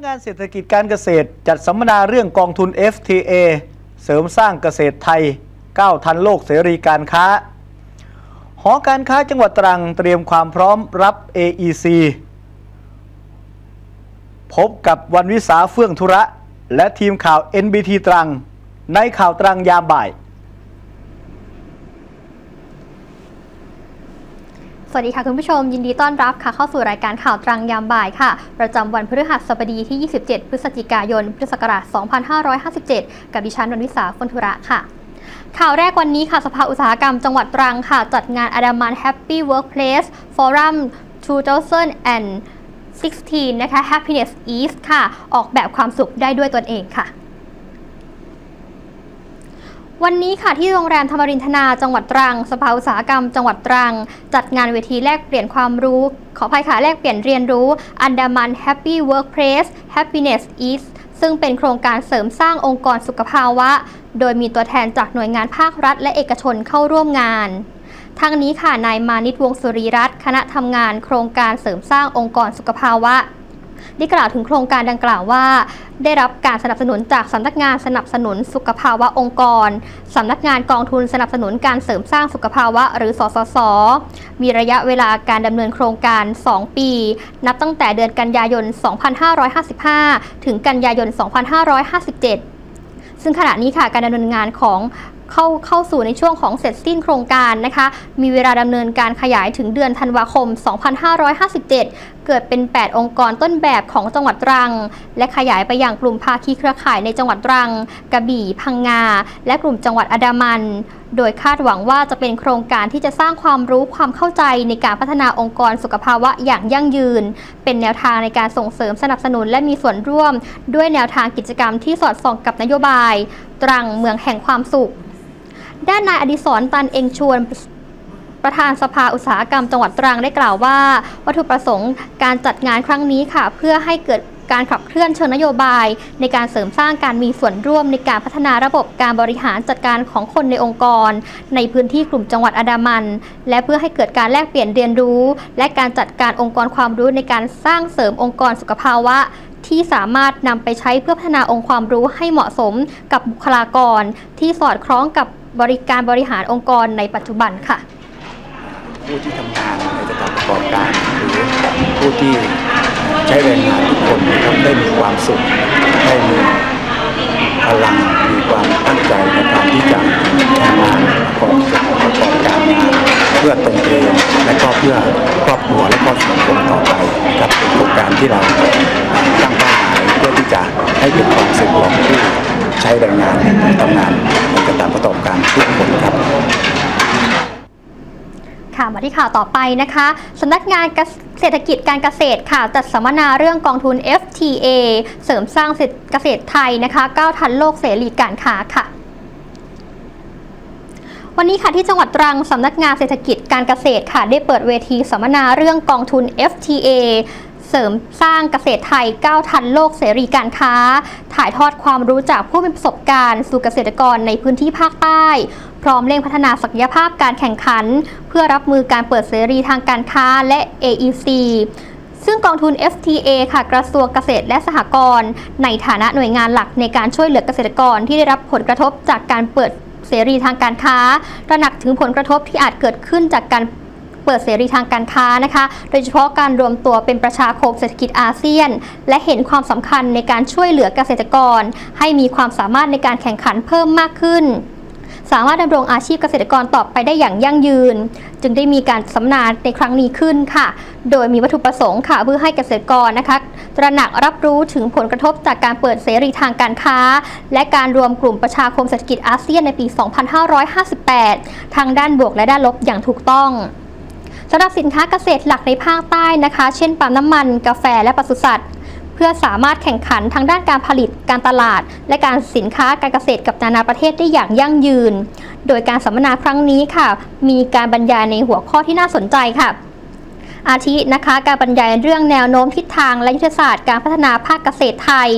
ักงานเศรษฐกิจการเกษตร จัดสัมมนาเรื่องกองทุน FTA เสริมสร้างเกษตรไทยก้าวทันโลกเสรีการค้า หอการค้าจังหวัดตรังเตรียมความพร้อมรับ AEC พบกับวันวิสาเฟื่องธุระ และทีมข่าว NBT ตรัง ในข่าวตรังยามบ่าย สวัสดีค่ะคุณผู้ชมยินดีต้อนรับค่ะเข้าสู่รายการข่าวตรังยามบ่ายค่ะ ประจำวันพฤหัสบดีที่ 27 พฤศจิกายน พุทธศักราช 2557 กับดิฉันวันวิสาฟนธุระค่ะข่าวแรกวันนี้ค่ะสภาอุตสาหกรรมจังหวัดตรังค่ะ จัดงานอดามันแฮปปี้เวิร์กเพลสฟอรัม2016 นะคะ Happiness East ค่ะ ออกแบบความสุขได้ด้วยตนเองค่ะ วันนี้ค่ะที่โรงแรมธรรมรินทนาจังหวัดตรังสภาอุตสาหกรรม จังหวัดตรัง จัดงานเวทีแลกเปลี่ยนความรู้ ขอภัยค่ะแลกเปลี่ยนเรียนรู้อันดามัน Happy Workplace Happiness East ซึ่งเป็นโครงการเสริมสร้างองค์กรสุขภาวะ โดยมีตัวแทนจากหน่วยงานภาครัฐ และเอกชนเข้าร่วมงานทั้งนี้ค่ะนายมานิตวงสุริรัตน์คณะทำงานโครงการเสริมสร้างองค์กรสุขภาวะ ได้กล่าวถึงโครงการดังกล่าวว่า ได้รับการสนับสนุนจากสำนักงานสนับสนุนสุขภาวะองค์กรสำนักงานกองทุนสนับสนุนการเสริมสร้างสุขภาวะ หรือสสส มีระยะเวลาการดำเนินโครงการ 2 ปี นับตั้งแต่เดือนกันยายน 2555 ถึงกันยายน 2557ซึ่งขณะนี้ค่ะการดำเนินงานของ เข้าเข้าสู่ในช่วงของเสร็จสิ้นโครงการนะคะ มีเวลาดำเนินการขยายถึงเดือนธันวาคม 2557 เกิดเป็น 8 องค์กรต้นแบบของจังหวัดตรัง และขยายไปอย่างกลุ่มภาคีเครือข่ายในจังหวัดตรัง กระบี่ พังงา และกลุ่มจังหวัดอันดามัน โดยคาดหวังว่าจะเป็นโครงการที่จะสร้างความรู้ความเข้าใจในการพัฒนาองค์กรสุขภาวะอย่างยั่งยืน เป็นแนวทางในการส่งเสริมสนับสนุนและมีส่วนร่วม ด้วยแนวทางกิจกรรมที่สอดส่องกับนโยบาย ตรังเมืองแห่งความสุข ด้านนายอดิศรตันเองชวนประธานสภาอุตสาหกรรมจังหวัดตรังได้กล่าวว่า วัตถุประสงค์การจัดงานครั้งนี้ค่ะ เพื่อให้เกิดการขับเคลื่อนเชิงนโยบาย ในการเสริมสร้างการมีส่วนร่วมในการพัฒนาระบบการบริหารจัดการของคนในองค์กร ในพื้นที่กลุ่มจังหวัดอันดามัน และเพื่อให้เกิดการแลกเปลี่ยนเรียนรู้ และการจัดการองค์กรความรู้ในการสร้างเสริมองค์กรสุขภาวะที่สามารถนำไปใช้เพื่อพัฒนาองค์ความรู้ให้เหมาะสมกับบุคลากร ที่สอดคล้องกับ บริการบริหารองค์กรในปัจจุบันค่ะ ผู้ที่ทำงานในสถานประกอบการหรือผู้ที่ใช้แรงงานทุกคนนะครับได้มีความสุขได้มี พลังมีความตั้งใจในการที่จะทำงานประกอบประกอบการงานเพื่อตนเองและก็เพื่อครอบครัวและก็สังคมต่อไปครับเป็นโครงการที่เราตั้งเป้าหมายเพื่อที่จะให้เกิดความสุขของผู้ใช้แรงงานทำงานในการประกอบการทุกคนครับ ค่ะมาที่ข่าวต่อไปนะคะสำนักงานเศรษฐกิจการเกษตรค่ะ จัดสัมมนาเรื่องกองทุน FTA เสริมสร้างเกษตรไทยนะคะก้าวทันโลกเสรีการค้าค่ะวันนี้ค่ะที่จังหวัดตรังสำนักงานเศรษฐกิจการเกษตรค่ะ ได้เปิดเวทีสัมมนาเรื่องกองทุน FTA เสริมสร้างเกษตรไทยก้าวทันโลกเสรีการค้า ถ่ายทอดความรู้จากผู้มีประสบการณ์ สู่เกษตรกรในพื้นที่ภาคใต้ พร้อมเร่งพัฒนาศักยภาพการแข่งขัน เพื่อรับมือการเปิดเสรีทางการค้าและ AEC ซึ่งกองทุน FTA ค่ะกระทรวงเกษตรและสหกรณ์ในฐานะหน่วยงานหลักในการช่วยเหลือเกษตรกรที่ได้รับผลกระทบจากการเปิดเสรีทางการค้าตระหนักถึงผลกระทบที่อาจเกิดขึ้นจากการเปิดเสรีทางการค้านะคะ โดยเฉพาะการรวมตัวเป็นประชาคมเศรษฐกิจอาเซียน และเห็นความสำคัญในการช่วยเหลือเกษตรกร ให้มีความสามารถในการแข่งขันเพิ่มมากขึ้น สามารถดำรงอาชีพเกษตรกรต่อไปได้อย่างยั่งยืน จึงได้มีการสัมมนาในครั้งนี้ขึ้นค่ะ โดยมีวัตถุประสงค์ค่ะเพื่อให้เกษตรกรนะคะ ตระหนักรับรู้ถึงผลกระทบจากการเปิดเสรีทางการค้า และการรวมกลุ่มประชาคมเศรษฐกิจอาเซียนในปี 2558 ทางด้านบวกและด้านลบอย่างถูกต้องสำหรับสินค้าเกษตรหลักในภาคใต้นะคะ เช่นปาล์มน้ำมัน กาแฟและปศุสัตว์ พื่อสามารถแข่งขันทางด้านการผลิตการตลาด และการสินค้าการเกษตรกับนานาประเทศได้อย่างยั่งยืน โดยการสัมมนาครั้งนี้ค่ะ มีการบรรยายในหัวข้อที่น่าสนใจค่ะอาทินะคะการบรรยายเรื่องแนวโน้มทิศทางและยุทธศาสตร์การพัฒนาภาคเกษตรไทย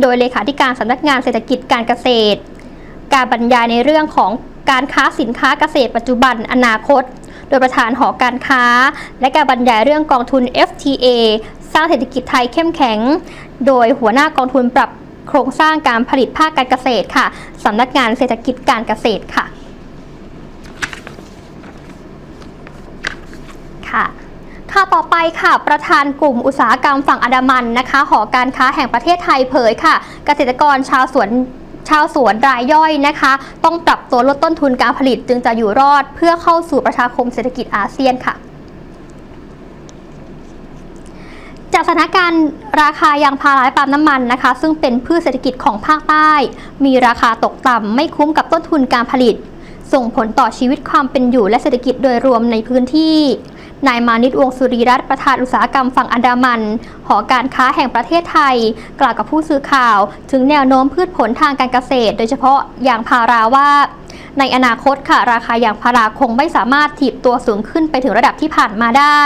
โดยเลขาธิการสำนักงานเศรษฐกิจการเกษตร การบรรยายในเรื่องของการค้าสินค้าเกษตรปัจจุบันอนาคต โดยประธานหอการค้า และการบรรยายเรื่องกองทุน FTA สร้างเศรษฐกิจไทยเข้มแข็ง โดยหัวหน้ากองทุนปรับโครงสร้างการผลิตภาคการเกษตรค่ะสำนักงานเศรษฐกิจการเกษตรค่ะ ค่ะข่าวต่อไปค่ะ ประธานกลุ่มอุตสาหกรรมฝั่งอันดามันนะคะ หอการค้าแห่งประเทศไทยเผยค่ะ เกษตรกรชาวสวนชาวสวนรายย่อยนะคะ ต้องปรับตัวลดต้นทุนการผลิตจึงจะอยู่รอด เพื่อเข้าสู่ประชาคมเศรษฐกิจอาเซียนค่ะ จากสถานการณ์ราคายางพาราและปาล์มน้ำมันนะคะ ซึ่งเป็นพืชเศรษฐกิจของภาคใต้ มีราคาตกต่ำไม่คุ้มกับต้นทุนการผลิต ส่งผลต่อชีวิตความเป็นอยู่และเศรษฐกิจโดยรวมในพื้นที่นายมานิตวงสุริรัตน์ประธานอุตสาหกรรมฝั่งอันดามัน หอการค้าแห่งประเทศไทย กล่าวกับผู้สื่อข่าว ถึงแนวโน้มพืชผลทางการเกษตร โดยเฉพาะยางพาราว่า ในอนาคตค่ะ ราคายางพาราคงไม่สามารถถีบตัวสูงขึ้นไปถึงระดับที่ผ่านมาได้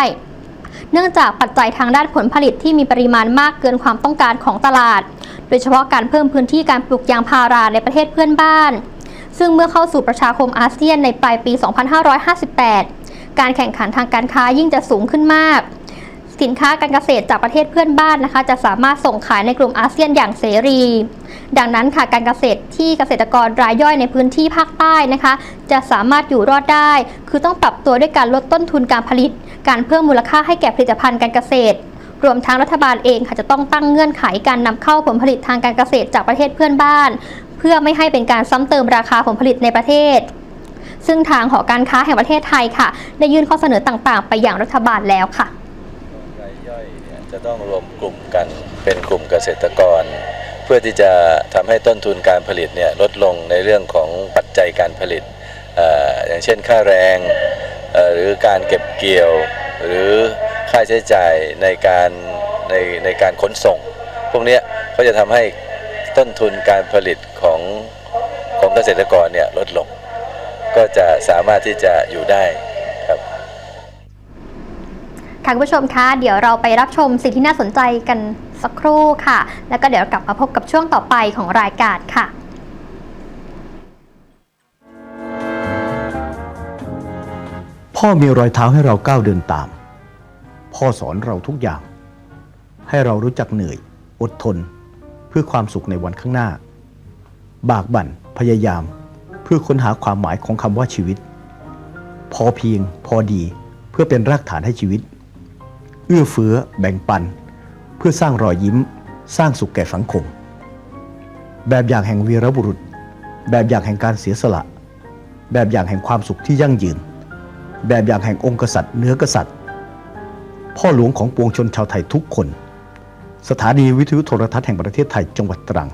เนื่องจากปัจจัยทางด้านผลผลิตที่มีปริมาณมากเกินความต้องการของตลาด โดยเฉพาะการเพิ่มพื้นที่การปลูกยางพาราในประเทศเพื่อนบ้าน ซึ่งเมื่อเข้าสู่ประชาคมอาเซียนในปลายปี 2558 การแข่งขันทางการค้ายิ่งจะสูงขึ้นมาก สินค้าการเกษตรจากประเทศเพื่อนบ้านนะคะ จะสามารถส่งขายในกลุ่มอาเซียนอย่างเสรี ดังนั้นค่ะการเกษตรที่เกษตรกรรายย่อยในพื้นที่ภาคใต้นะคะ จะสามารถอยู่รอดได้ คือต้องปรับตัวด้วยการลดต้นทุนการผลิต การเพิ่มมูลค่าให้แก่ผลิตภัณฑ์การเกษตร รวมทั้งรัฐบาลเองค่ะจะต้องตั้งเงื่อนไขการนำเข้าผลผลิตทางการเกษตรจากประเทศเพื่อนบ้าน เพื่อไม่ให้เป็นการซ้ำเติมราคาผลผลิตในประเทศ ซึ่งทางหอการค้าแห่งประเทศไทยค่ะ ได้ยื่นข้อเสนอต่างๆ ไปอย่างรัฐบาลแล้วค่ะรายย่อยเนี่ยจะต้องรวมกลุ่มกันเป็นกลุ่มเกษตรกร เพื่อที่จะทำให้ต้นทุนการผลิตเนี่ยลดลงในเรื่องของปัจจัยการผลิตออย่างเช่นค่าแรง หรือการเก็บเกี่ยว หรือค่าใช้จ่ายในการในในการขนส่ง พวกเนี้ยก็จะทำให้ต้นทุนการผลิตของของเกษตรกรเนี่ยลดลง ก็จะสามารถที่จะอยู่ได้ครับค่ะคุณผู้ชมคะเดี๋ยวเราไปรับชมสิ่งที่น่าสนใจกันสักครู่ค่ะ แล้วก็เดี๋ยวกลับมาพบกับช่วงต่อไปของรายการค่ะ พ่อมีรอยเท้าให้เราก้าวเดินตาม พ่อสอนเราทุกอย่าง ให้เรารู้จักเหนื่อย อดทน เพื่อความสุขในวันข้างหน้า บากบั่นพยายาม เพื่อค้นหาความหมายของคำว่าชีวิต พอเพียง พอดีเพื่อเป็นรากฐานให้ชีวิต เอื้อเฟื้อ แบ่งปัน เพื่อสร้างรอยยิ้ม สร้างสุขแก่สังคม แบบอย่างแห่งวีรบุรุษ แบบอย่างแห่งการเสียสละ แบบอย่างแห่งความสุขที่ยั่งยืน แบบอย่างแห่งองค์กษัตริย์เนื้อกษัตริย์ พ่อหลวงของปวงชนชาวไทยทุกคน สถานีวิทยุโทรทัศน์แห่งประเทศไทยจังหวัดตรัง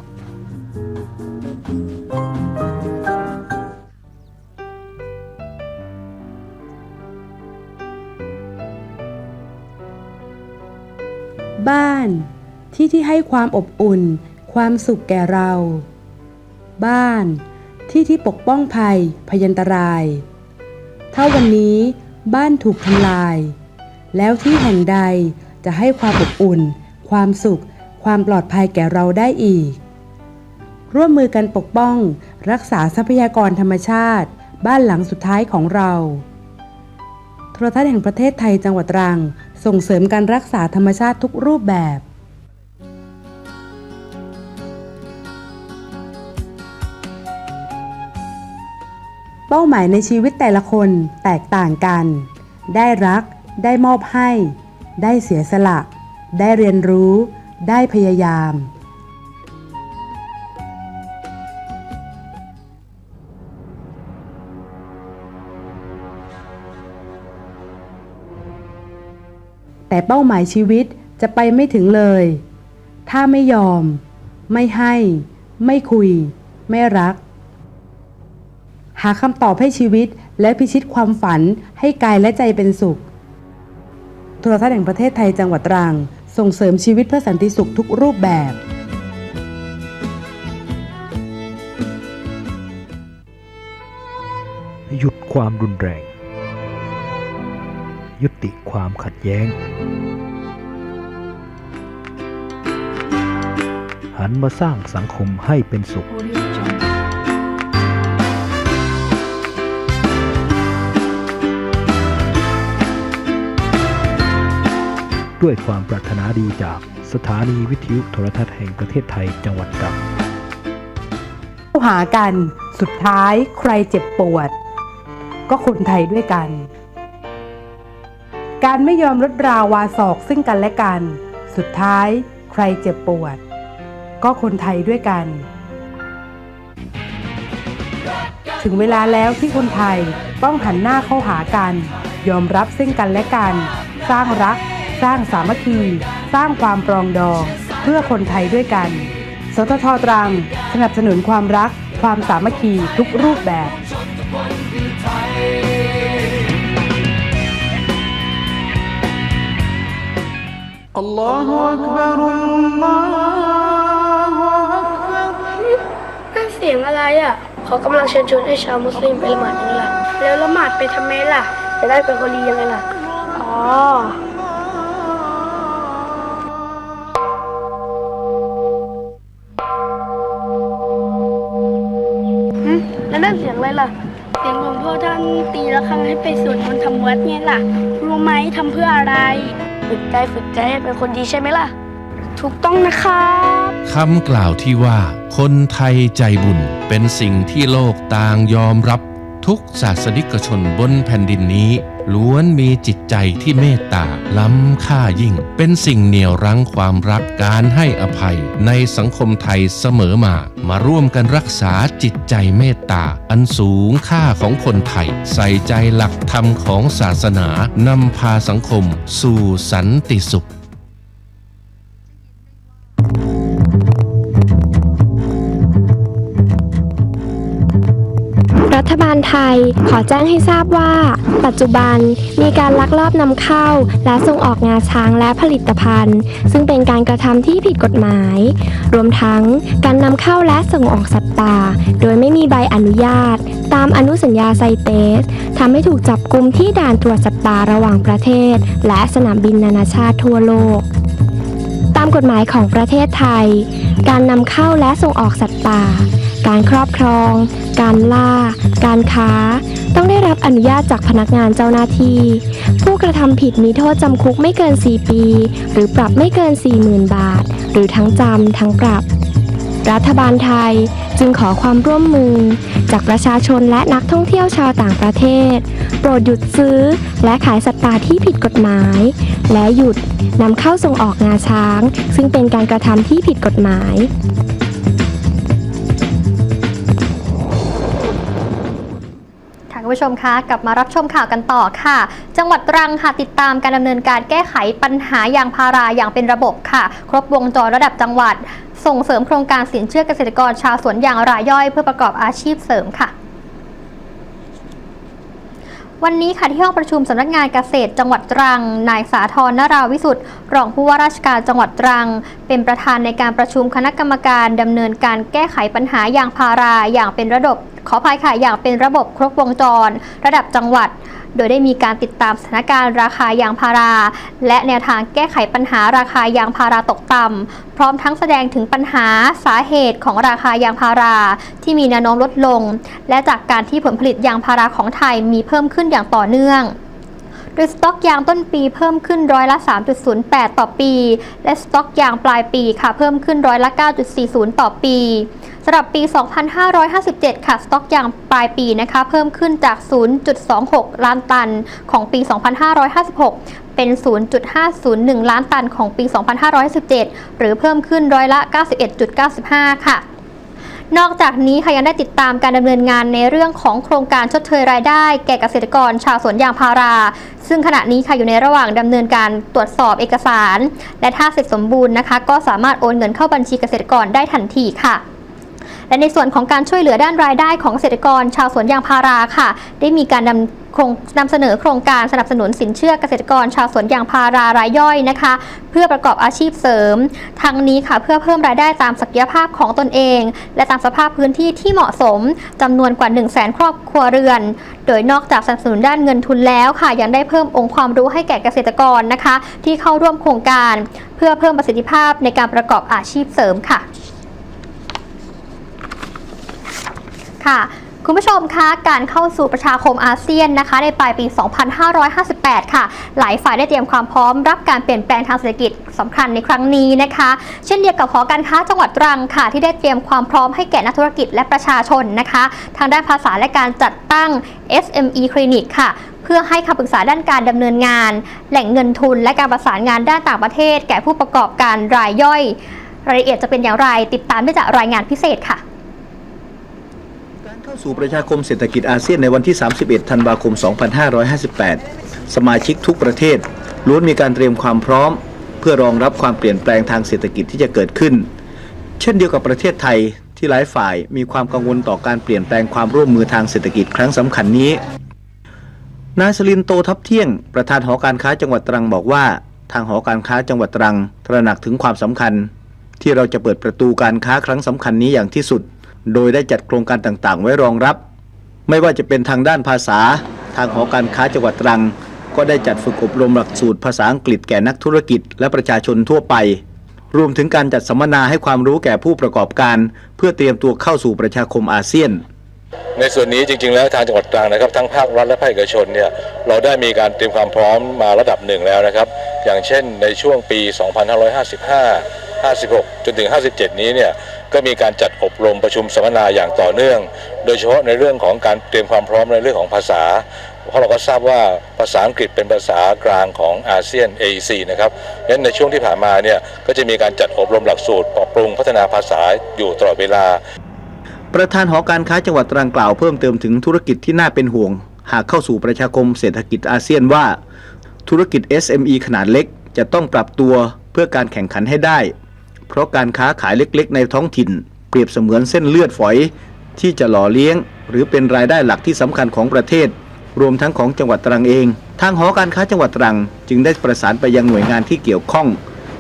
บ้านที่ที่ให้ความอบอุ่น ความสุขแก่เรา บ้านที่ที่ปกป้องภัย พยันตราย ถ้าวันนี้บ้านถูกทำลาย แล้วที่แห่งใดจะให้ความอบอุ่น ความสุข ความปลอดภัยแก่เราได้อีก ร่วมมือกันปกป้อง รักษาทรัพยากรธรรมชาติ บ้านหลังสุดท้ายของเราโทรทัศน์แห่งประเทศไทยจังหวัดตรัง ส่งเสริมการรักษาธรรมชาติทุกรูปแบบ ป้าหมายในชีวิตแต่ละคนแตกต่างกัน ได้รัก ได้มอบให้ ได้เสียสละ ได้เรียนรู้ ได้พยายาม แต่เป้าหมายชีวิตจะไปไม่ถึงเลย ถ้าไม่ยอม ไม่ให้ ไม่คุย ไม่รัก หาคำตอบให้ชีวิตและพิชิตความฝันให้กายและใจเป็นสุข โทรทัศน์แห่งประเทศไทยจังหวัดตรัง ส่งเสริมชีวิตเพื่อสันติสุขทุกรูปแบบหยุดความรุนแรง ยุติความขัดแย้ง หันมาสร้างสังคมให้เป็นสุข ด้วยความปรารถนาดีจากสถานีวิทยุโทรทัศน์แห่งประเทศไทยจังหวัดตรังเข้าหากัน สุดท้ายใครเจ็บปวด ก็คนไทยด้วยกัน การไม่ยอมลดราวาศอกซึ่งกันและกัน สุดท้ายใครเจ็บปวด ก็คนไทยด้วยกัน ถึงเวลาแล้วที่คนไทยต้องหันหน้าเข้าหากัน ยอมรับซึ่งกันและกัน สร้างรัก ร้างสามัคคี สร้างความปรองดองเพื่อคนไทยด้วยกัน สททตรัง สนับสนุนความรัก ความสามัคคีทุกรูปแบบนั่นเสียงอะไรอะ เขากำลังเชิญชวนให้ชาวมุสลิมไปละหมาดยังไงล่ะ แล้วละหมาดไปทำไมล่ะ จะได้เป็นคนดียังไงล่ะ อ๋อ เสียงอะไรล่ะ เสียงหลวงพ่อท่านตีระฆังให้ไปสวดมนต์ทำวัดไงล่ะ รู้ไหมทำเพื่ออะไร ฝึกใจฝึกใจให้เป็นคนดีใช่ไหมล่ะ ถูกต้องนะครับคำกล่าวที่ว่า คนไทยใจบุญเป็นสิ่งที่โลกต่างยอมรับ ทุกศาสนิกชนบนแผ่นดินนี้ ล้วนมีจิตใจที่เมตตาล้ำค่ายิ่ง เป็นสิ่งเหนี่ยวรั้งความรักการให้อภัย ในสังคมไทยเสมอมา มาร่วมกันรักษาจิตใจเมตตา อันสูงค่าของคนไทย ใส่ใจหลักธรรมของศาสนานำพาสังคม สู่สันติสุข ฐบาลไทยขอแจ้งให้ทราบว่า ปัจจุบันมีการลักลอบนำเข้า และส่งออกงาช้างและผลิตภัณฑ์ ซึ่งเป็นการกระทำที่ผิดกฎหมาย รวมทั้งการนำเข้าและส่งออกสัตว์ป่า โดยไม่มีใบอนุญาต ตามอนุสัญญาไซเตสทำให้ถูกจับกุมที่ด่านตรวจสัตว์ป่าระหว่างประเทศ และสนามบินนานาชาติทั่วโลกตามกฎหมายของประเทศไทย การนำเข้าและส่งออกสัตว์ป่า การครอบครอง การล่า การค้า ต้องได้รับอนุญาตจากพนักงานเจ้าหน้าที่ ผู้กระทำผิดมีโทษจำคุกไม่เกิน 4 ปี หรือปรับไม่เกิน 40,000 บาท หรือทั้งจำทั้งปรับ รัฐบาลไทยจึงขอความร่วมมือ จากประชาชนและนักท่องเที่ยวชาวต่างประเทศ โปรดหยุดซื้อและขายสัตว์ป่าที่ผิดกฎหมาย และหยุดนำเข้าส่งออกงาช้าง ซึ่งเป็นการกระทำที่ผิดกฎหมาย ผู้ชมคะกลับมารับชมข่าวกันต่อค่ะ จังหวัดตรังค่ะติดตามการดำเนินการแก้ไขปัญหายางพาราอย่างเป็นระบบค่ะ ครบวงจรระดับจังหวัด ส่งเสริมโครงการสินเชื่อเกษตรกรชาวสวนยางรายย่อยเพื่อประกอบอาชีพเสริมค่ะวันนี้ค่ะที่ห้องประชุมสำนักงานเกษตรจังหวัดตรัง นายสาธรนราวิสุทธิ์รองผู้ว่าราชการจังหวัดตรัง เป็นประธานในการประชุมคณะกรรมการดำเนินการแก้ไขปัญหายางพาราอย่างเป็นระบบ ขออภัยค่ะอย่างเป็นระบบครบวงจร ระดับจังหวัด โดยได้มีการติดตามสถานการณ์ราคายางพารา และแนวทางแก้ไขปัญหาราคายางพาราตกต่ำพร้อมทั้งแสดงถึงปัญหาสาเหตุของราคายางพารา ที่มีแนวโน้มลดลง และจากการที่ผลผลิตยางพาราของไทยมีเพิ่มขึ้นอย่างต่อเนื่องโดยสต็อกยางต้นปีเพิ่มขึ้นร้อยละ 3.08 ต่อปี และสต็อกยางปลายปีค่ะเพิ่มขึ้นร้อยละ 9.40 ต่อปี สำหรับปี 2557 ค่ะ สต็อกยางปลายปีนะคะ เพิ่มขึ้นจาก 0.26 ล้านตันของปี 2556 เป็น 0.501 ล้านตันของปี 2517 หรือเพิ่มขึ้นร้อยละ 91.95 ค่ะนอกจากนี้ค่ะยังได้ติดตามการดำเนินงานในเรื่องของโครงการชดเชยรายได้ แก่เกษตรกรชาวสวนยางพารา ซึ่งขณะนี้ค่ะอยู่ในระหว่างดำเนินการตรวจสอบเอกสาร และถ้าเสร็จสมบูรณ์นะคะ ก็สามารถโอนเงินเข้าบัญชีเกษตรกรได้ทันทีค่ะ และในส่วนของการช่วยเหลือด้านรายได้ของเกษตรกร ชาวสวนยางพาราค่ะ ได้มีการนำโครงนำเสนอโครงการสนับสนุนสินเชื่อเกษตรกร ชาวสวนยางพารารายย่อยนะคะ เพื่อประกอบอาชีพเสริม ทั้งนี้ค่ะเพื่อเพิ่มรายได้ตามศักยภาพของตนเอง และตามสภาพพื้นที่ที่เหมาะสมจำนวนกว่า 1 0 0 0 0แสนครอบครัวเรือน โดยนอกจากสนับสนุนด้านเงินทุนแล้วค่ะ ยังได้เพิ่มองค์ความรู้ให้แก่เกษตรกรนะคะ ที่เข้าร่วมโครงการ เพื่อเพิ่มประสิทธิภาพในการประกอบอาชีพเสริมค่ะ ค่ะคุณผู้ชมคะการเข้าสู่ประชาคมอาเซียนนะคะ ในปลายปี 2558 ค่ะ หลายฝ่ายได้เตรียมความพร้อมรับการเปลี่ยนแปลงทางเศรษฐกิจสำคัญในครั้งนี้นะคะ เช่นเดียวกับหอการค้าจังหวัดตรังค่ะ ที่ได้เตรียมความพร้อมให้แก่นักธุรกิจและประชาชนนะคะ ทางด้านภาษาและการจัดตั้ง SME คลินิกค่ะเพื่อให้คำปรึกษาด้านการดำเนินงาน แหล่งเงินทุน และการประสานงานด้านต่างประเทศ แก่ผู้ประกอบการรายย่อย รายละเอียดจะเป็นอย่างไร ติดตามได้จากรายงานพิเศษค่ะ สู่ประชาคมเศรษฐกิจอาเซียนในวันที่ 31 ธันวาคม 2558 สมาชิกทุกประเทศล้วนมีการเตรียมความพร้อม เพื่อรองรับความเปลี่ยนแปลงทางเศรษฐกิจที่จะเกิดขึ้น เช่นเดียวกับประเทศไทยที่หลายฝ่ายมีความกังวลต่อการเปลี่ยนแปลงความร่วมมือทางเศรษฐกิจครั้งสำคัญนี้ นายสลินโตทับเที่ยง ประธานหอการค้าจังหวัดตรังบอกว่า ทางหอการค้าจังหวัดตรัง ตระหนักถึงความสำคัญ ที่เราจะเปิดประตูการค้าครั้งสำคัญนี้อย่างที่สุด โดยได้จัดโครงการต่างๆ ไว้รองรับ ไม่ว่าจะเป็นทางด้านภาษา ทางหอการค้าจังหวัดตรัง ก็ได้จัดฝึกอบรมหลักสูตรภาษาอังกฤษแก่นักธุรกิจ และประชาชนทั่วไป รวมถึงการจัดสัมมนาให้ความรู้แก่ผู้ประกอบการ เพื่อเตรียมตัวเข้าสู่ประชาคมอาเซียนในส่วนนี้จริงๆแล้วทางจังหวัดตรังนะครับทั้งภาครัฐและภาคเอกชนเนี่ยเราได้มีการเตรียมความพร้อมมาระดับหนึ่งแล้วนะครับ อย่างเช่นในช่วงปี 2555 56 จนถึง 57 นี้เนี่ย ก็มีการจัดอบรมประชุมสัมมนาอย่างต่อเนื่อง โดยเฉพาะในเรื่องของการเตรียมความพร้อมในเรื่องของภาษา เพราะเราก็ทราบว่าภาษาอังกฤษเป็นภาษากลางของอาเซียน AEC นะครับดังนั้นในช่วงที่ผ่านมาเนี่ยก็จะมีการจัดอบรมหลักสูตรปรับปรุงพัฒนาภาษาอยู่ตลอดเวลา ประธานหอการค้าจังหวัดตรังกล่าวเพิ่มเติมถึงธุรกิจที่น่าเป็นห่วง หากเข้าสู่ประชาคมเศรษฐกิจอาเซียนว่า ธุรกิจ SME ขนาดเล็กจะต้องปรับตัวเพื่อการแข่งขันให้ได้ เพราะการค้าขายเล็กๆ ในท้องถิ่น เปรียบเสมือนเส้นเลือดฝอย ที่จะหล่อเลี้ยง หรือเป็นรายได้หลักที่สำคัญของประเทศ รวมทั้งของจังหวัดตรังเอง ทางหอการค้าจังหวัดตรัง จึงได้ประสานไปยังหน่วยงานที่เกี่ยวข้อง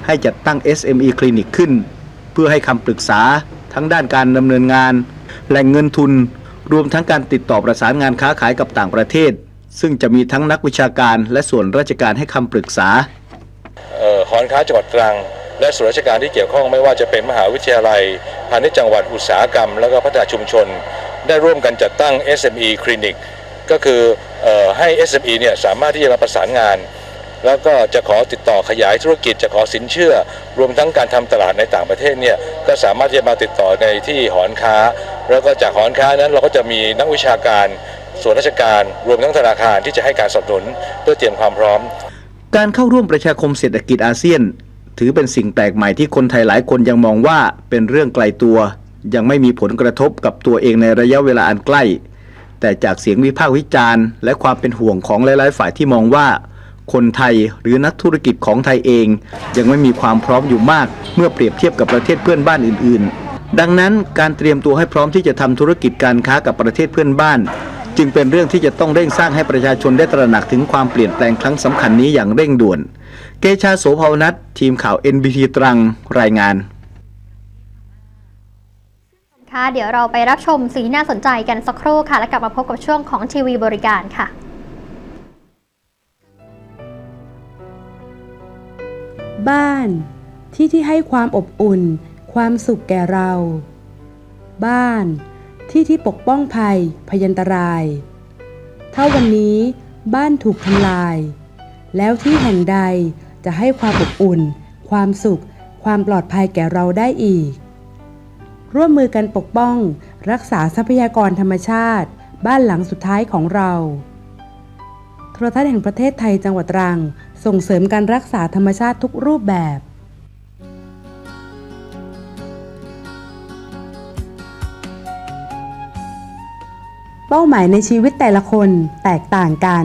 ให้จัดตั้ง SME คลินิกขึ้น เพื่อให้คำปรึกษาทั้งด้านการดำเนินงาน แหล่งเงินทุน รวมทั้งการติดต่อประสานงานค้าขายกับต่างประเทศ ซึ่งจะมีทั้งนักวิชาการและส่วนราชการให้คำปรึกษาออหอการค้าจังหวัดตรัง และส่วนราชการที่เกี่ยวข้องไม่ว่าจะเป็นมหาวิทยาลัย พาณิชย์จังหวัดอุตสาหกรรม แล้วก็พัฒนาชุมชน ได้ร่วมกันจัดตั้ง SME คลินิกก็คือออให้ SME เนี่ยสามารถที่จะมาประสานงาน แล้วก็จะขอติดต่อขยายธุรกิจจะขอสินเชื่อ รวมทั้งการทำตลาดในต่างประเทศเนี่ยก็สามารถที่จะมาติดต่อในที่หอการค้า แล้วก็จากหอการค้านั้นเราก็จะมีนักวิชาการส่วนราชการ รวมทั้งธนาคารที่จะให้การสนับสนุนเพื่อเตรียมความพร้อม การเข้าร่วมประชาคมเศรษฐกิจอาเซียน ถือเป็นสิ่งแปลกใหม่ที่คนไทยหลายคนยังมองว่าเป็นเรื่องไกลตัว ยังไม่มีผลกระทบกับตัวเองในระยะเวลาอันใกล้ แต่จากเสียงวิพากษ์วิจารณ์ และความเป็นห่วงของหลาย ๆ ฝ่ายที่มองว่า คนไทยหรือนักธุรกิจของไทยเอง ยังไม่มีความพร้อมอยู่มาก เมื่อเปรียบเทียบกับประเทศเพื่อนบ้านอื่น ๆ ดังนั้นการเตรียมตัวให้พร้อมที่จะทำธุรกิจการค้ากับประเทศเพื่อนบ้านจึงเป็นเรื่องที่จะต้องเร่งสร้างให้ประชาชนได้ตระหนักถึงความเปลี่ยนแปลงครั้งสำคัญนี้อย่างเร่งด่วน เกชาโสภาวนัททีมข่าว NBT ตรังรายงานค่ะเดี๋ยวเราไปรับชมสิ่งที่น่าสนใจกันสักครู่ค่ะ แล้วกลับมาพบกับช่วงของทีวีบริการค่ะบ้านที่ที่ให้ความอบอุ่น ความสุขแก่เรา บ้านที่ที่ปกป้องภัย พยันตราย ถ้าวันนี้บ้านถูกทำลาย แล้วที่แห่งใด จะให้ความอบอุ่น ความสุข ความปลอดภัยแก่เราได้อีก ร่วมมือกันปกป้อง รักษาทรัพยากรธรรมชาติ บ้านหลังสุดท้ายของเราโทรทัศน์แห่งประเทศไทยจังหวัดตรัง ส่งเสริมการรักษาธรรมชาติทุกรูปแบบเป้าหมายในชีวิตแต่ละคนแตกต่างกัน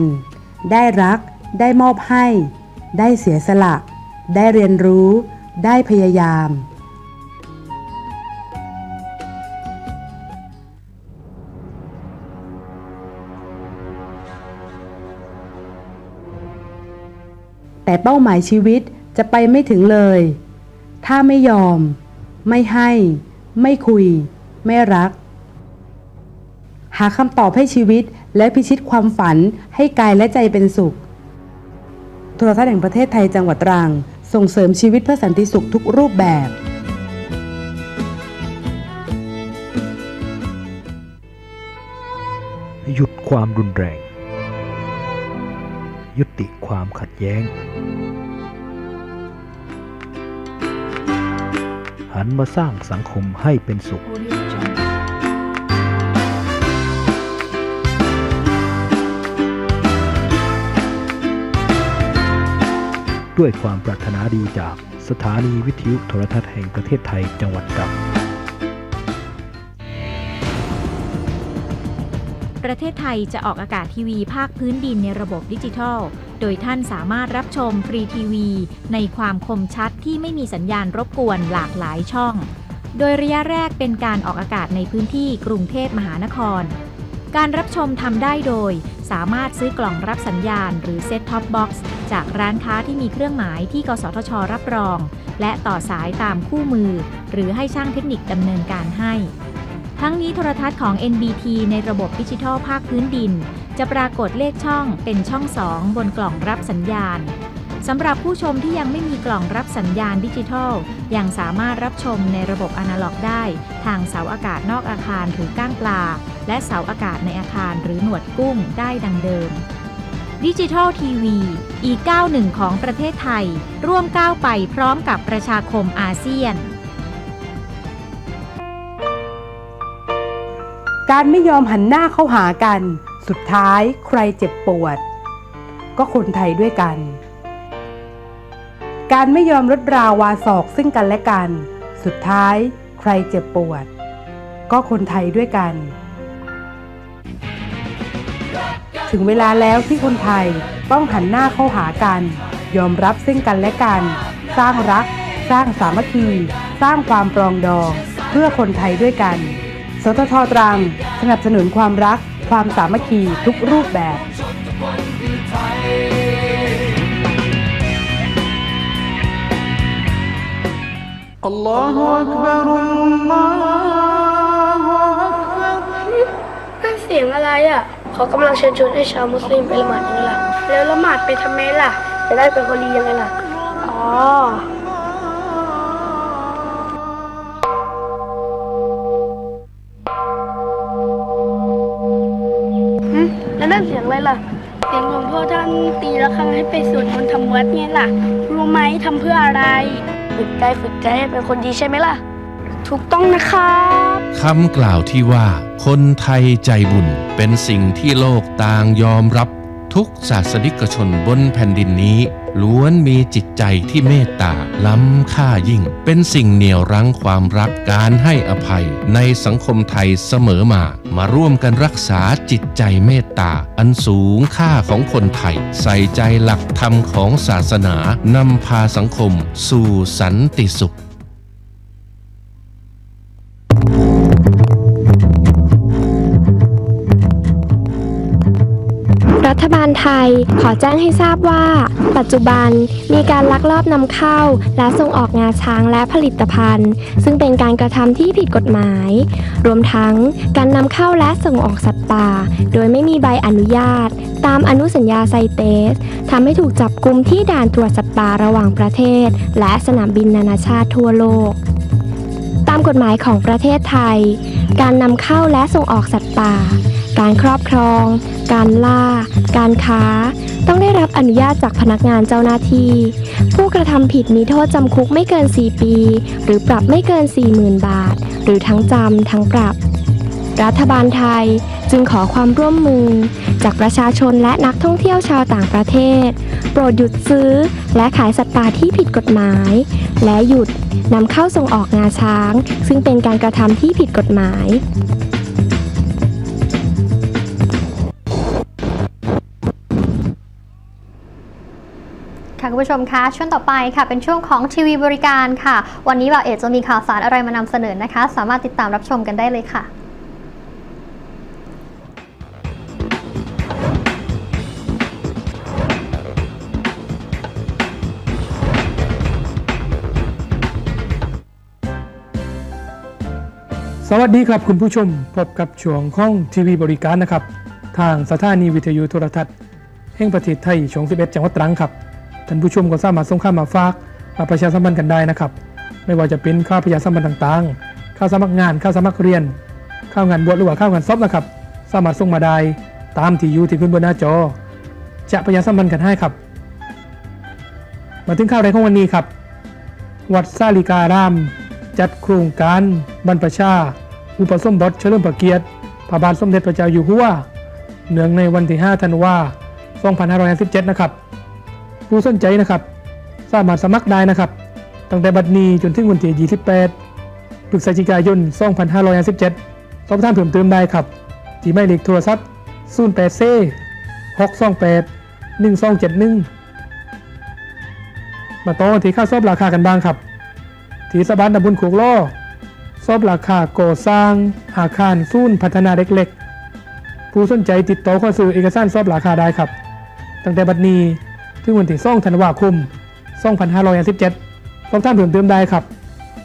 ได้รัก ได้มอบให้ ได้เสียสละ ได้เรียนรู้ ได้พยายาม แต่เป้าหมายชีวิตจะไปไม่ถึงเลย ถ้าไม่ยอม ไม่ให้ ไม่คุย ไม่รัก หาคำตอบให้ชีวิตและพิชิตความฝันให้กายและใจเป็นสุข ทรทัศน์แห่งประเทศไทยจังหวัดตรัง ส่งเสริมชีวิตเพื่อสันติสุขทุกรูปแบบคความรุนแรง ยุติความขัดแย้ง หันมาสร้างสังคมให้เป็นสุข ด้วยความปรารถนาดีจากสถานีวิทยุโทรทัศน์แห่งประเทศไทยจังหวัดตรังประเทศไทยจะออกอากาศทีวีภาคพื้นดินในระบบดิจิทัล โดยท่านสามารถรับชมฟรีทีวี ในความคมชัดที่ไม่มีสัญญาณรบกวนหลากหลายช่อง โดยระยะแรกเป็นการออกอากาศในพื้นที่กรุงเทพมหานคร การรับชมทำได้โดย สามารถซื้อกล่องรับสัญญาณหรือเซ็ตท็อปบ็อกซ์จากร้านค้าที่มีเครื่องหมายที่กสทช รับรอง และต่อสายตามคู่มือ หรือให้ช่างเทคนิคดำเนินการให้ ทั้งนี้โทรทัศน์ของ NBT ในระบบดิจิทัลภาคพื้นดิน จะปรากฏเลขช่องเป็นช่อง 2 บนกล่องรับสัญญาณ สำหรับผู้ชมที่ยังไม่มีกล่องรับสัญญาณดิจิทัล ยังสามารถรับชมในระบบอนาล็อกได้ ทางเสาอากาศนอกอาคารหรือก้างปลา และเสาอากาศในอาคารหรือหนวดกุ้งได้ดังเดิมดิจิทัลทีวีอีกก้าหนึ่งของประเทศไทย ร่วมก้าวไปพร้อมกับประชาคมอาเซียน การไม่ยอมหันหน้าเข้าหากัน สุดท้ายใครเจ็บปวด ก็คนไทยด้วยกัน การไม่ยอมลดราวาศอกซึ่งกันและกัน สุดท้ายใครเจ็บปวด ก็คนไทยด้วยกัน ถึงเวลาแล้วที่คนไทยต้องหันหน้าเข้าหากัน ยอมรับซึ่งกันและกัน สร้างรัก สร้างสามัคคี สร้างความปรองดองเพื่อคนไทยด้วยกัน สททตรัง สนับสนุนความรัก ความสามัคคีทุกรูปแบบ นั่นเสียงอะไรอะ เขากำลังเชิญชวนให้ชาวมุสลิมไปละหมาดยังไงล่ะ แล้วละหมาดไปทำไมล่ะ จะได้เป็นคนดียังไงล่ะ อ๋อ หึแล้วนั่นเสียงอะไรล่ะ เสียงหลวงพ่อท่านตีระฆังให้ไปสวดมนต์ทำวัดไงล่ะ รู้ไหมทำเพื่ออะไร ฝึกใจฝึกใจให้เป็นคนดีใช่ไหมล่ะ ถูกต้องนะครับคำกล่าวที่ว่า คนไทยใจบุญเป็นสิ่งที่โลกต่างยอมรับทุกศาสนิกชนบนแผ่นดินนี้ ล้วนมีจิตใจที่เมตตาล้ำค่ายิ่ง เป็นสิ่งเหนี่ยวรั้งความรักการให้อภัย ในสังคมไทยเสมอมา มาร่วมกันรักษาจิตใจเมตตา อันสูงค่าของคนไทย ใส่ใจหลักธรรมของศาสนานำพาสังคม สู่สันติสุข ฐบาลไทยขอแจ้งให้ทราบว่า ปัจจุบันมีการลักลอบนำเข้า และส่งออกงาช้างและผลิตภัณฑ์ ซึ่งเป็นการกระทำที่ผิดกฎหมาย รวมทั้งการนำเข้าและส่งออกสัตว์ป่า โดยไม่มีใบอนุญาต ตามอนุสัญญาไซเตสทำให้ถูกจับกุมที่ด่านตรวจสัตว์ป่าระหว่างประเทศ และสนามบินนานาชาติทั่วโลกตามกฎหมายของประเทศไทย การนำเข้าและส่งออกสัตว์ป่า การครอบครอง การล่า การค้า ต้องได้รับอนุญาตจากพนักงานเจ้าหน้าที่ ผู้กระทำผิดมีโทษจำคุกไม่เกิน 4 ปี หรือปรับไม่เกิน 40,000 บาท หรือทั้งจำทั้งปรับ รัฐบาลไทยจึงขอความร่วมมือ จากประชาชนและนักท่องเที่ยวชาวต่างประเทศ โปรดหยุดซื้อ และขายสัตว์ป่าที่ผิดกฎหมาย และหยุดนำเข้าส่งออกงาช้าง ซึ่งเป็นการกระทำที่ผิดกฎหมาย ค่ะคุณผู้ชมคะช่วงต่อไปค่ะเป็นช่วงของทีวีบริการค่ะ วันนี้บ่าวเอกจะมีข่าวสารอะไรมานำเสนอนะคะ สามารถติดตามรับชมกันได้เลยค่ะสวัสดีครับคุณผู้ชมพบกับช่วงข้องทีวีบริการนะครับ ทางสถานีวิทยุโทรทัศน์แห่งประเทศไทยช่อง11 จังหวัดตรังครับ ท่านผู้ชมก็สามารถส่งข้ามาฝากมาประชาสัมพันธ์กันได้นะครับ ไม่ว่าจะเป็นข่าวประชาสัมพันธ์ต่างๆข่าสมัครงานข่าสมัครเรียนข่างานบวชหรือว่าข่างานซอบนะครับ สามารถส่งมาได้ตามที่อยู่ที่ขึ้นบนหน้าจอ จะประชาสัมพันธ์กันให้ครับ มาถึงข่าวแรกของวันนี้ครับ วัดสาลิการาม จัดโครงการบรรพชา อุปสมบทเฉลิมพระเกียรติพระบาทสมเด็จพระเจ้าอยู่หัวเนื่องในวันที่ 5 ธันวาคม 2557 นะครับ ผู้สนใจนะครับ สามารถสมัครได้นะครับ ตั้งแต่บัดนี้จนถึงวันที่28พฤศจิกายน 2557สอบถามเพิ่มเติมได้ครับ ที่หมายเลขโทรศัพท์ 08เ628 1271 มาต่อที่ค่าซอบราคากันบ้างครับ ที่สบานตำบลโขกล้อซอบราคาก่อสร้าง อาคารสูนย์พัฒนาเล็กๆ ผู้สนใจติดต่อข้อสื่อเอกสารซอบราคาได้ครับ ตั้งแต่บัดนี้ ถึงวันที่2ธันวาคม 2557สอบถามเพิ่มเติมได้ครับ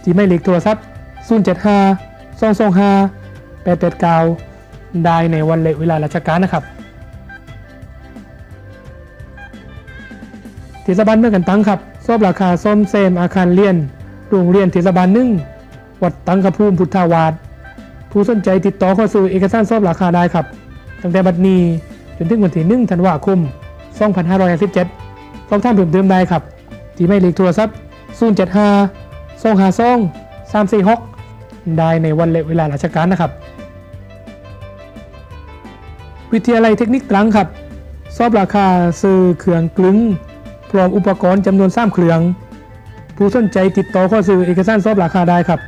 ที่ไม่เลขโทรศัพท์ 075 225 889 ได้ในวันและเวลาราชการนะครับเทศบาลเมืองกันตังครับซอบราคาซ่อมแซมอาคารเรียน โรงเรียนเทศบาลหนึ่งวัดตังกระภูมิพุทธาวาสผู้สนใจติดต่อเข้าสู่เอกสารซอบราคาได้ครับ ตั้งแต่บัดนี้จนถึงวันที่1ธันวาคม 2557สอบถามเพิ่มเติมได้ครับ ที่ไม่เลขโทรศัพท์075 252 346 ได้ในวันแลเวลาราชการนะครับ วิทยาลัยเทคนิคตรังครับสอบราคาซื้อเครื่องกลึงพร้อมอุปกรณ์จำนวน3เครื่อง ผู้สนใจติดต่อข้อซื้อเอกสารสอบราคาได้ครับ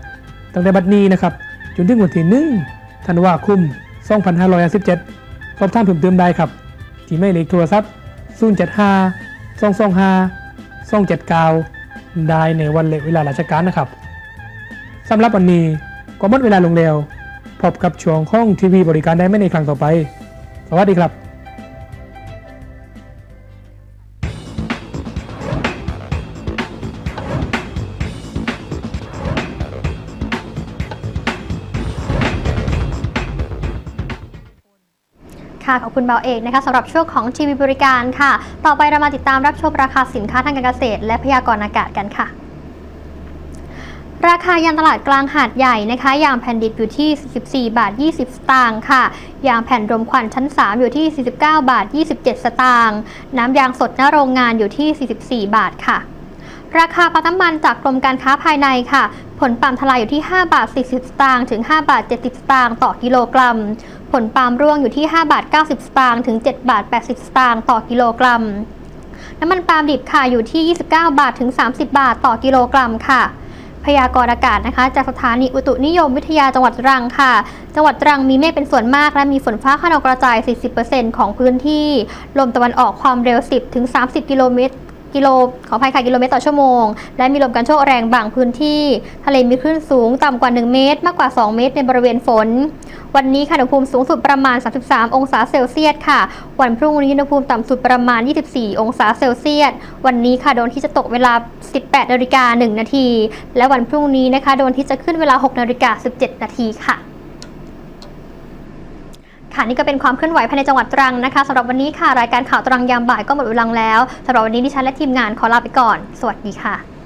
ตั้งแต่บัดนี้นะครับ จนถึงวันที่1ธันวาคม2517สอบถามเพิ่มเติมได้ครับ ที่ไม่เลขโทรศัพท์ 075 225 279ได้ในวันเละเวลาราชการนะครับสำหรับวันนี้ก็หมดเวลาลงแล้ว พบกับช่วงของทีวีบริการได้ไม่ในครั้งต่อไป สวัสดีครับ ขอบคุณเบาเอกนะคะสำหรับช่วงของทีวีบริการค่ะ ต่อไปเรามาติดตามรับชมราคาสินค้าทางการเกษตร และพยากรณ์อากาศกันค่ะราคายางตลาดกลางหาดใหญ่นะคะยางแผ่นดิบอยู่ที่ 44 บาท 20 สตางค์ค่ะ ยางแผ่นรมควันชั้น 3 อยู่ที่ 49 บาท 27 สตางค์น้ำยางสดหน้าโรงงานอยู่ที่ 44 บาทค่ะ ราคาปาล์มน้ำมันจากกรมการค้าภายในค่ะ ผลปาล์มทลายอยู่ที่ 5 บาท 40 สตางค์ถึง 5 บาท 70 สตางค์ต่อกิโลกรัม ผลปาล์มร่วงอยู่ที่ 5 บาท 90 สตางค์ถึง 7 บาท 80 สตางค์ต่อกิโลกรัม น้ำมันปาล์มดิบค่ะอยู่ที่ 29 บาทถึง 30 บาทต่อกิโลกรัมค่ะพยากรณ์อากาศนะคะ จากสถานีอุตุนิยมวิทยาจังหวัดตรังค่ะ จังหวัดตรังมีเมฆเป็นส่วนมากและมีฝนฟ้าขนองกระจาย 40%ของพื้นที่ ลมตะวันออกความเร็ว 10ถึง30 กิโลเมตร กิโลขออภัยค่ะกิโลเมตรต่อชั่วโมง และมีลมกันโชกแรงบางพื้นที่ ทะเลมีคลื่นสูงต่ำกว่า 1 เมตร มากกว่า 2 เมตร ในบริเวณฝน วันนี้ค่ะอุณหภูมิสูงสุดประมาณ 33 องศาเซลเซียสค่ะ วันพรุ่งนี้อุณหภูมิต่ำสุดประมาณ 24 องศาเซลเซียส วันนี้ค่ะโดนที่จะตกเวลา 18นาฬิกา1นาที และวันพรุ่งนี้นะคะโดนที่จะขึ้นเวลา 6นาฬิกา17 นาทีค่ะ ค่ะนี่ก็เป็นความเคลื่อนไหวภายในจังหวัดตรังนะคะสำหรับวันนี้ค่ะรายการข่าวตรังยามบ่ายก็หมดเวลาแล้วสำหรับวันนี้ดิฉันและทีมงานขอลาไปก่อน สวัสดีค่ะ